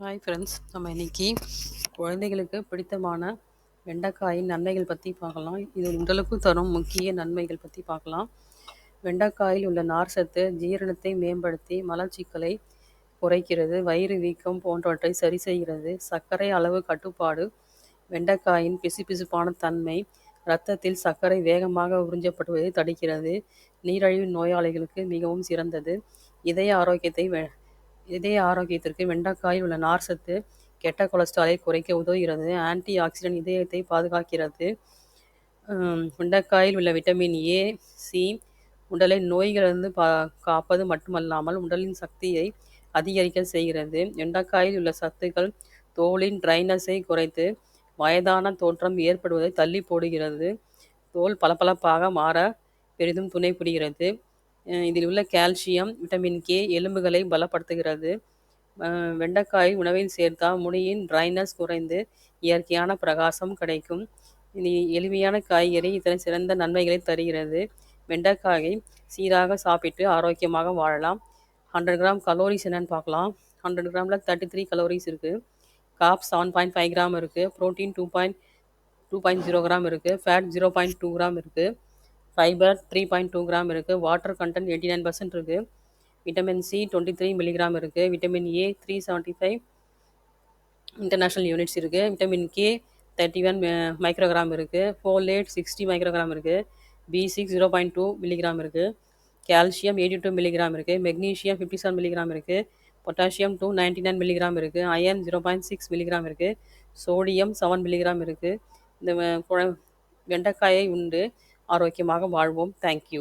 Hi friends நம்ம இன்னைக்கு குழந்தைகளுக்கு பிடித்தமான வெண்டைக்காயின் நன்மைகள் பற்றி பார்க்கலாம். இது உடலுக்கு தரும் முக்கிய நன்மைகள் பற்றி பார்க்கலாம். வெண்டைக்காயில் உள்ள நார் சத்து ஜீரணத்தை மேம்படுத்தி மலச்சிக்கலை குறைக்கிறது வயிறு வீக்கம் போன்றவற்றை சரி செய்கிறது சர்க்கரை அளவு கட்டுப்பாடு வெண்டைக்காயின் பிசுபிசுப்பான தன்மை இரத்தத்தில் சர்க்கரை வேகமாக உறிஞ்சப்படுவதை தடுக்கிறது நீரிழிவு நோயாளிகளுக்கு மிகவும் சிறந்தது இதய ஆரோக்கியத்தை வெ- இதய ஆரோக்கியத்திற்கு வெண்டைக்காயில் உள்ள நார் சத்து கெட்ட கொலஸ்ட்ராலை குறைக்க உதவுகிறது. ஆன்டி ஆக்சிடென்ட் இதயத்தை பாதுகாக்கிறது. வெண்டைக்காயில் உள்ள விட்டமின் ஏ சி உடலை நோய்களிலிருந்து பா காப்பது மட்டுமல்லாமல் உடலின் சக்தியை அதிகரிக்க செய்கிறது. வெண்டைக்காயில் உள்ள சத்துக்கள் தோலின் ட்ரைனஸை குறைத்து வயதான தோற்றம் ஏற்படுவதை தள்ளி போடுகிறது. தோல் பளபளப்பாக மாற பெரிதும் துணை புரிகிறது. இதில் உள்ள கால்சியம் விட்டமின் கே எலும்புகளை பலப்படுத்துகிறது. வெண்டைக்காய் உணவில் சேர்த்தால் முடியின் ட்ரைனஸ் குறைந்து இயற்கையான பிரகாசம் கிடைக்கும். இது எளிமையான காய்கறி இத்தனை சிறந்த நன்மைகளை தருகிறது. வெண்டைக்காயை சீராக சாப்பிட்டு ஆரோக்கியமாக வாழலாம். ஹண்ட்ரட் கிராம் கலோரிஸ் என்னன்னு பார்க்கலாம். ஹண்ட்ரட் கிராமில் தேர்ட்டி த்ரீ கலோரிஸ் இருக்குது carb seven point five gram இருக்குது protein two point two point zero gram இருக்குது fat zero point two gram இருக்குது fibre three point two gram இருக்குது water content eighty nine percent இருக்குது vitamin C twenty three milligram இருக்குது vitamin A three seventy five international units இருக்குது vitamin K thirty one microgram இருக்குது folate sixty microgram இருக்குது B six zero point two milligram இருக்குது calcium eighty two milligram இருக்குது magnesium fifty seven milligram இருக்குது potassium two ninety nine milligram இருக்குது iron zero point six milligram இருக்குது sodium seven milligram இருக்குது இந்த குழ- வெண்டைக்காயை உண்டு. ஆரோக்கியமாக வாழ்வோம். தேங்க்யூ